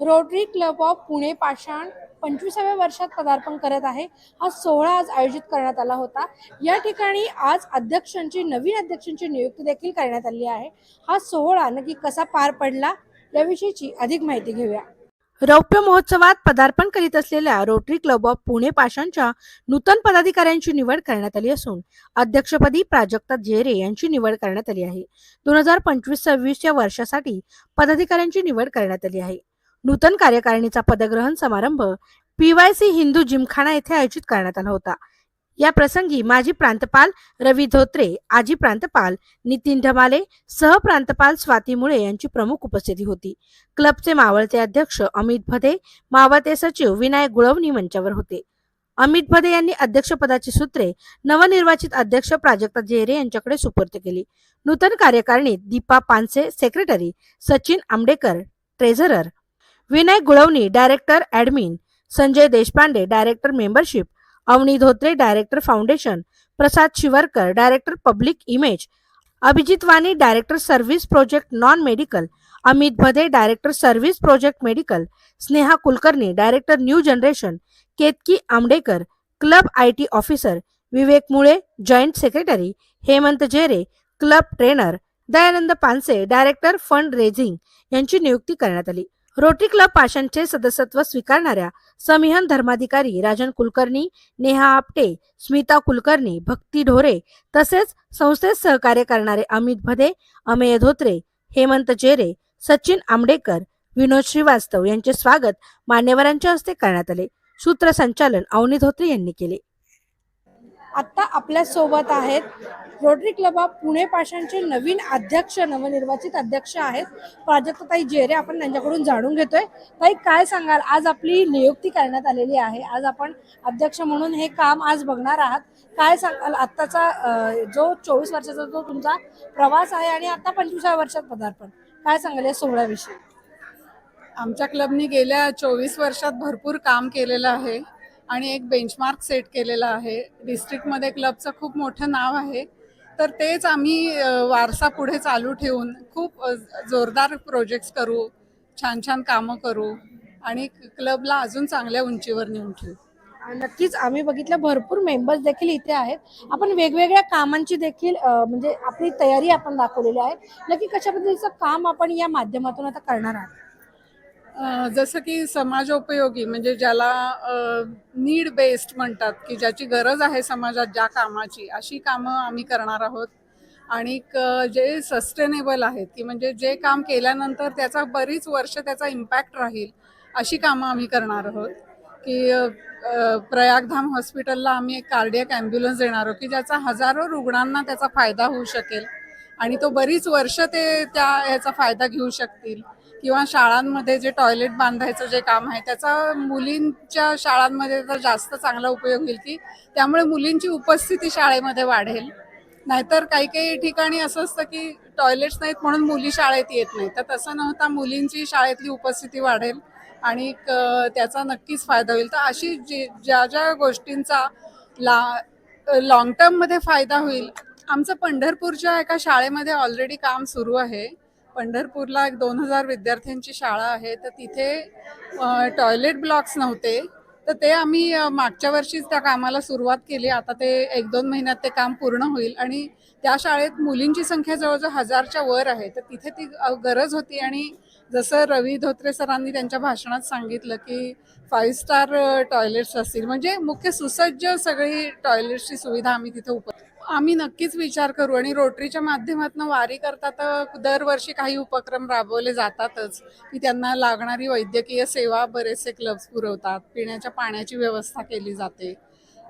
Rotary Club of Pune Pashan पंचवीसाव्या वर्षात पदार्पण करत आहे. हा सोहळा आज आयोजित करण्यात आला होता. या ठिकाणी आज अध्यक्षांची नवीन अध्यक्षांची नियुक्ती देखील करण्यात आली आहे. हा सोहळा नक्की कसा पार पडला याविषयीची अधिक माहिती घेऊया. रौप्य महोत्सवात पदार्पण करीत असलेल्या रोटरी क्लब ऑफ पुणे पाषाणच्या नूतन पदाधिकाऱ्यांची निवड करण्यात आली असून अध्यक्षपदी प्राजक्ता जेरे यांची निवड करण्यात आली आहे. दोन हजार पंचवीस सव्वीस या वर्षासाठी पदाधिकाऱ्यांची निवड करण्यात आली आहे. नूतन कार्यकारिणीचा पदग्रहण समारंभ पीवायसी हिंदू जिमखाना येथे आयोजित करण्यात आला होता. या प्रसंगी माजी प्रांतपाल रवी धोत्रे आजी प्रांतपाल नितीन ढमाले सहप्रांतपाल स्वाती मुळे यांची प्रमुख उपस्थिती होती. क्लबचे मावळते अध्यक्ष अमित भदे मावळते सचिव विनायक गुळवणी मंचावर होते. अमित भदे यांनी अध्यक्षपदाची सूत्रे नवनिर्वाचित अध्यक्ष प्राजक्ता जेरे यांच्याकडे सुपूर्द केली. नूतन कार्यकारिणीत Deepa Panse secretary Sachin Ambadekar treasurer Vinay Gulvani director admin Sanjay Deshpande director membership Avani Dhotre director foundation Prasad Shivarkar director public image Abhijit Vani director service project non medical Amit Bhade director service project medical Sneha Kulkarni director new generation Ketaki Ambadekar club I T officer Vivek Mule joint secretary Hemant Jere club trainer Dayanand Panse director fund raising यांची नियुक्ती करण्यात आली. Rotary club पाषाणचे सदस्यत्व स्वीकारणाऱ्या समिहन धर्माधिकारी राजन कुलकर्णी नेहा आपटे स्मिता कुलकर्णी भक्ती ढोरे तसेच संस्थेत सहकार्य करणारे अमित भदे अमेय धोत्रे हेमंत चेरे सचिन आंबडेकर विनोद श्रीवास्तव यांचे स्वागत मान्यवरांच्या हस्ते करण्यात आले. सूत्रसंचालन अवनी धोत्रे यांनी केले. आत्ता आपल्यासोबत आहेत रोटरी क्लब ऑफ पुणे पाषाणचे नवीन अध्यक्ष नवनिर्वाचित अध्यक्ष आहेत. प्राजक्ताताई जेरे आपण त्यांच्याकडून जाणून घेतोय. ताई काय सांगाल? आज आपली नियुक्ती करण्यात आलेली आहे. आज आपण अध्यक्ष म्हणून हे काम आज बघणार आहात. काय सांगाल? आत्ताचा जो चोवीस वर्षाचा जो तुमचा प्रवास आहे आणि आता पंचवीसाव्या वर्षात पदार्पण. काय सांगाल या सोहळ्याविषयी? आमच्या क्लबनी गेल्या चोवीस वर्षात भरपूर काम केलेलं आहे. आणि एक बेंचमार्क सेट केलेला आहे. डिस्ट्रिक्टमध्ये क्लबचं खूप मोठं नाव आहे. तर तेच आम्ही वारसा पुढे चालू ठेवून खूप जोरदार प्रोजेक्ट्स करू छान छान कामं करू आणि क्लबला अजून चांगल्या उंचीवर नेऊन ठेवू. नक्कीच. आम्ही बघितलं भरपूर मेंबर्स देखील इथे आहेत. आपण वेगवेगळ्या कामांची देखील म्हणजे आपली तयारी आपण दाखवलेली आहे. नक्की कशा पद्धतीचं काम आपण या माध्यमातून आता करणार आहोत? जसं की समाजोपयोगी म्हणजे ज्याला नीड बेस्ड म्हणतात की ज्याची गरज आहे समाजात ज्या कामाची अशी कामं आम्ही करणार आहोत. आणि जे सस्टेनेबल आहेत की म्हणजे जे काम केल्यानंतर त्याचा बरीच वर्ष त्याचा इम्पॅक्ट राहील अशी कामं आम्ही करणार आहोत. की प्रयागधाम हॉस्पिटलला आम्ही एक कार्डियक ॲम्ब्युलन्स देणार आहोत की ज्याचा हजारो रुग्णांना त्याचा फायदा होऊ शकेल. आणि तो बरीच वर्ष ते त्या याचा फायदा घेऊ शकतील. किंवा शाळांमध्ये जे टॉयलेट बांधायचं जे काम आहे त्याचा मुलींच्या शाळांमध्ये तर जास्त चांगला उपयोग होईल की त्यामुळे मुलींची उपस्थिती शाळेमध्ये वाढेल. नाहीतर काही काही ठिकाणी असं असतं की टॉयलेट्स नाहीत म्हणून मुली शाळेत येत नाही तर तसं नव्हता मुलींची शाळेतली उपस्थिती वाढेल आणि त्याचा नक्कीच फायदा होईल. तर अशी जी ज्या ज्या गोष्टींचा ला लॉंग टर्ममध्ये फायदा होईल. आमचं पंढरपूरच्या एका शाळेमध्ये ऑलरेडी काम सुरू आहे. पंढरपूरला एक दोन हजार विद्यार्थ्यांची शाळा आहे तर तिथे टॉयलेट ब्लॉक्स नव्हते. तर ते आम्ही मागच्या वर्षीच त्या कामाला सुरुवात केली. आता ते एक दोन महिन्यात ते काम पूर्ण होईल. आणि त्या शाळेत मुलींची संख्या जवळजवळ हजारच्या वर आहे. तर तिथे ती गरज होती. आणि जसं रवी धोत्रे सरांनी त्यांच्या भाषणात सांगितलं की फाईव्ह स्टार टॉयलेट्स असतील. म्हणजे मुख्य सुसज्ज सगळी टॉयलेट्सची सुविधा आम्ही तिथे उप आम्ही नक्कीच विचार करू आणि रोटरीच्या माध्यमातून वारी करता तर दरवर्षी काही उपक्रम राबवले जातातच की त्यांना लागणारी वैद्यकीय सेवा बरेचसे क्लब्स पुरवतात पिण्याच्या पाण्याची व्यवस्था केली जाते.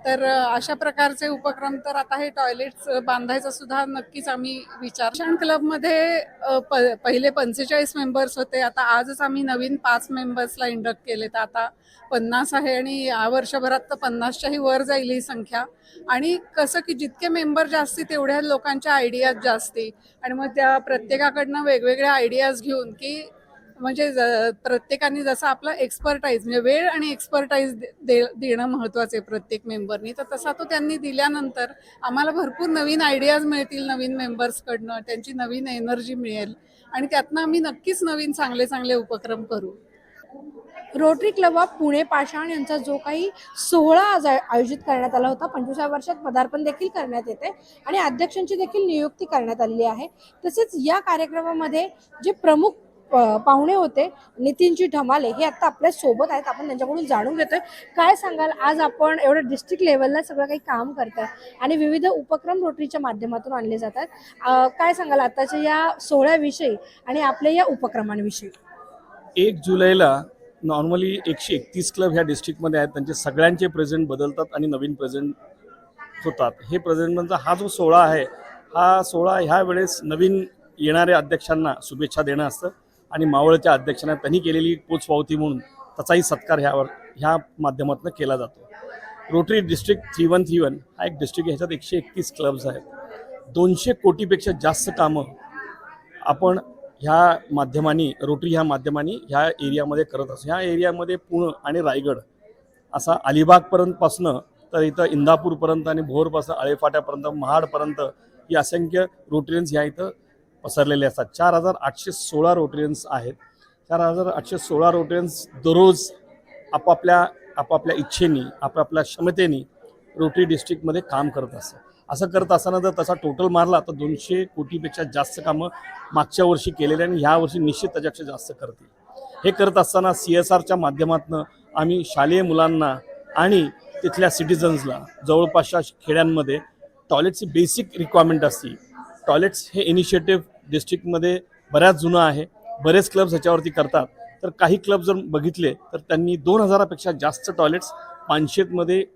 तर अशा प्रकारचे उपक्रम तर आता हे टॉयलेट्स बांधायचा सुद्धा नक्कीच आम्ही विचार शिक्षण क्लबमध्ये प पहिले पंचेचाळीस मेंबर्स होते. आता आजच आम्ही नवीन पाच मेंबर्सला इंडक्ट केले तर आता पन्नास आहे आणि या वर्षभरात तर पन्नासच्याही वर जाईल ही संख्या. आणि कसं की जितके मेंबर जास्ती तेवढ्या लोकांच्या आयडियाज जास्ती. आणि मग त्या प्रत्येकाकडनं वेगवेगळ्या आयडियाज घेऊन की म्हणजे ज- प्रत्येकाने जसं आपला एक्सपर्टाईज म्हणजे वेळ आणि एक्सपर्टाईज दे देणं महत्त्वाचं आहे प्रत्येक मेंबरनी तर तसा तो त्यांनी दिल्यानंतर आम्हाला भरपूर नवीन आयडियाज मिळतील नवीन मेंबर्सकडनं त्यांची नवीन एनर्जी मिळेल. आणि त्यातनं आम्ही नक्कीच नवीन चांगले चांगले उपक्रम करू. Rotary Club of Pune Pashan यांचा जो काही सोहळा आज आयोजित करण्यात आला होता पंचवीसाव्या वर्षात पदार्पण देखील करण्यात येते आणि अध्यक्षांची देखील नियुक्ती करण्यात आलेली आहे. तसेच या कार्यक्रमामध्ये जे प्रमुख पाहुणे होते. नितीनजी ढमाले हे आता आपल्यासोबत आहेत. आपण त्यांच्याकडून जाणून घेतोय. काय सांगाल? आज आपण एवढं डिस्ट्रिक्ट लेवलला सगळं काही काम करताय आणि विविध उपक्रम रोटरीच्या माध्यमातून आणले जातात. काय सांगाल? आताच्या या सोहळ्याविषयी आणि आपल्या या उपक्रमांविषयी. एक जुलैला नॉर्मली एकशे एकतीस क्लब ह्या डिस्ट्रिक्टमध्ये आहेत. त्यांचे सगळ्यांचे प्रेझेंट बदलतात आणि नवीन प्रेझेंट होतात. हे प्रेझेंटमधला म्हणजे हा जो सोहळा आहे हा सोहळा ह्या वेळेस नवीन येणाऱ्या अध्यक्षांना शुभेच्छा देणं असतं. आणि मावळच्या अध्यक्षांना त्यांनी केलेली पोचपावती म्हणून त्याचाही सत्कार ह्यावर ह्या माध्यमातून केला जातो. Rotary district three one three one हा एक डिस्ट्रिक्ट ह्याच्यात एकशे एकतीस क्लब्स आहेत. दोनशे कोटीपेक्षा जास्त कामं आपण ह्या माध्यमांनी रोटरी ह्या माध्यमांनी ह्या एरियामध्ये करत असतो. ह्या एरियामध्ये पुणे आणि रायगड असा अलिबागपर्यंतपासनं तर इथं इंदापूरपर्यंत आणि भोरपासून आळेफाट्यापर्यंत महाडपर्यंत ही असंख्य रोटरीन्स ह्या इथं पसरलेले असतात. चार हजार आठशे सोळा रोटेरियन्स आहेत. चार हजार आठशे सोळा रोटेरियन्स दररोज आपापल्या आपापल्या इच्छेनी आपापल्या क्षमतेनी रोटरी डिस्ट्रिक्टमध्ये काम करत असतात. असं करत असताना जर तसा टोटल मारला तर दोनशे कोटीपेक्षा जास्त कामं मागच्या वर्षी केलेले आणि ह्या वर्षी निश्चित त्याच्यापेक्षा जास्त करतील. हे करत असताना सी एस आरच्या माध्यमातून आम्ही शालेय मुलांना आणि तिथल्या सिटिझन्सला जवळपासच्या खेड्यांमध्ये टॉयलेटची बेसिक रिक्वायरमेंट असते. टॉयलेट्स हे इनिशिएटिव्ह डिस्ट्रिक्टमध्ये बऱ्याच जुनं आहे बरेच क्लब्स ह्याच्यावरती करतात. तर काही क्लब जर बघितले तर त्यांनी दोन हजारापेक्षा जास्त टॉयलेट्स पानशेतमध्ये